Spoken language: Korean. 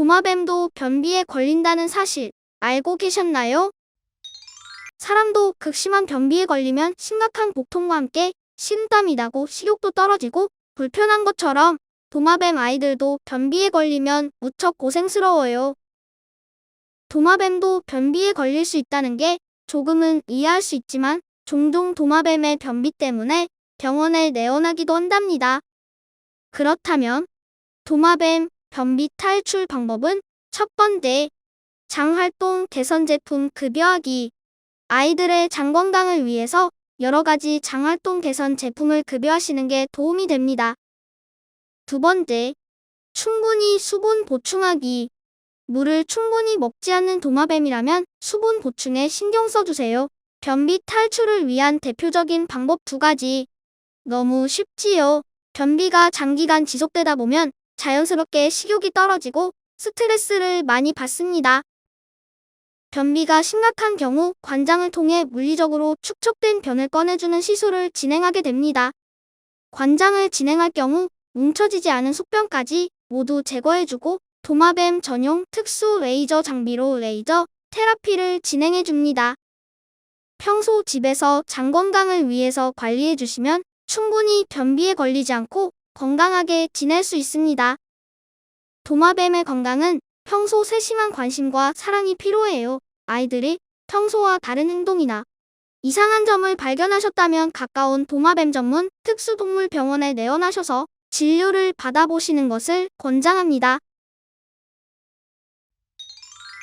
도마뱀도 변비에 걸린다는 사실 알고 계셨나요? 사람도 극심한 변비에 걸리면 심각한 복통과 함께 식은땀이 나고 식욕도 떨어지고 불편한 것처럼 도마뱀 아이들도 변비에 걸리면 무척 고생스러워요. 도마뱀도 변비에 걸릴 수 있다는 게 조금은 이해할 수 있지만 종종 도마뱀의 변비 때문에 병원에 내원하기도 한답니다. 그렇다면 도마뱀 변비 탈출 방법은 첫 번째, 장활동 개선 제품 급여하기. 아이들의 장 건강을 위해서 여러 가지 장활동 개선 제품을 급여하시는 게 도움이 됩니다. 두 번째, 충분히 수분 보충하기. 물을 충분히 먹지 않는 도마뱀이라면 수분 보충에 신경 써주세요. 변비 탈출을 위한 대표적인 방법 두 가지. 너무 쉽지요. 변비가 장기간 지속되다 보면 자연스럽게 식욕이 떨어지고 스트레스를 많이 받습니다. 변비가 심각한 경우 관장을 통해 물리적으로 축적된 변을 꺼내주는 시술을 진행하게 됩니다. 관장을 진행할 경우 뭉쳐지지 않은 속변까지 모두 제거해주고 도마뱀 전용 특수 레이저 장비로 레이저 테라피를 진행해줍니다. 평소 집에서 장 건강을 위해서 관리해주시면 충분히 변비에 걸리지 않고 건강하게 지낼 수 있습니다. 도마뱀의 건강은 평소 세심한 관심과 사랑이 필요해요. 아이들이 평소와 다른 행동이나 이상한 점을 발견하셨다면 가까운 도마뱀 전문 특수동물 병원에 내원하셔서 진료를 받아보시는 것을 권장합니다.